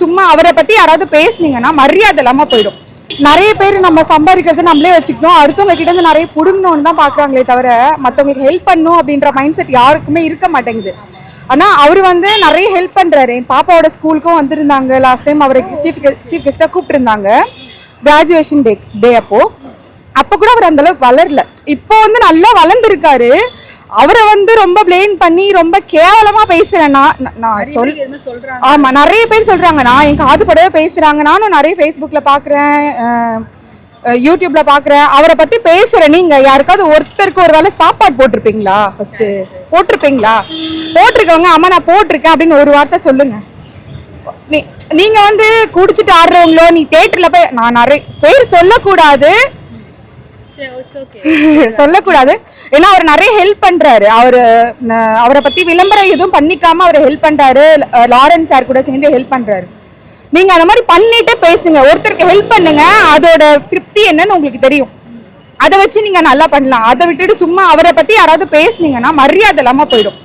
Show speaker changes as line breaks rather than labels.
சும்மா அவரை பத்தி யாராவது பேசுனீங்கன்னா மரியாதை இல்லாம போயிடும். நிறைய பேர் நம்ம சம்பாதிக்கிறது நம்மளே வச்சுக்கணும் அடுத்தவங்க கிட்ட இருந்து நிறைய புடுங்கணும்னு தான் பாக்குறாங்களே தவிர மத்தவங்களுக்கு ஹெல்ப் பண்ணும் அப்படின்ற மைண்ட் செட் யாருக்குமே இருக்க மாட்டேங்குது. ஆனா அவர் வந்து நிறைய ஹெல்ப் பண்றாரு. என் பாப்பாவோட ஸ்கூலுக்கும் வந்திருந்தாங்க. லாஸ்ட் டைம் அவரை சீஃப் சீஃப் கெஸ்டா கூப்பிட்டுருந்தாங்க. கிராஜுவேஷன் டே டே அப்போ. அப்போ கூட அவர் அந்த அளவுக்கு வளரல. இப்போ வந்து நல்லா வளர்ந்துருக்காரு. அவரை வந்து ரொம்ப ப்ளேம் பண்ணி ரொம்ப கேவலமா பேசுறேன்னா நான் சொல் ஆமா நிறைய பேர் சொல்றாங்க. நான் என் காது படவே பேசுறாங்க. நானும் நிறைய ஃபேஸ்புக்ல பாக்குறேன் யூடியூப்ல பாக்குறேன். அவரை பத்தி பேசுறேன். நீங்க யாருக்காவது ஒருத்தருக்கு ஒரு வேளை சாப்பாடு போட்டிருப்பீங்களா? ஃபர்ஸ்ட் போட்டிருப்பீங்களா? போட்டிருக்கவங்க அம்மா நான் போட்டிருக்கேன் அப்படின்னு ஒரு வார்த்தை சொல்லுங்க. நீங்க வந்து குடிச்சிட்டு ஆடுறவங்களோ நீ தேட்டர்ல போய் நான் நிறைய பேர் சொல்லக்கூடாது. சொல்லக்கூடாது. ஏன்னா அவர் நிறைய ஹெல்ப் பண்றாரு. அவரு அவரை பத்தி விளம்பரம் எதுவும் பண்ணிக்காம அவர் ஹெல்ப் பண்றாரு. லாரன்ஸ் சார் கூட சேர்ந்து ஹெல்ப் பண்றாரு. நீங்க அந்த மாதிரி பண்ணிட்டு பேசுங்க. ஒருத்தருக்கு ஹெல்ப் பண்ணுங்க. அதோட திருப்தி என்னன்னு உங்களுக்கு தெரியும். அதை வச்சு நீங்க நல்லா பண்ணலாம். அதை விட்டுட்டு சும்மா அவரை பத்தி யாராவது பேசுனீங்கன்னா மரியாதை இல்லாம போயிடும்.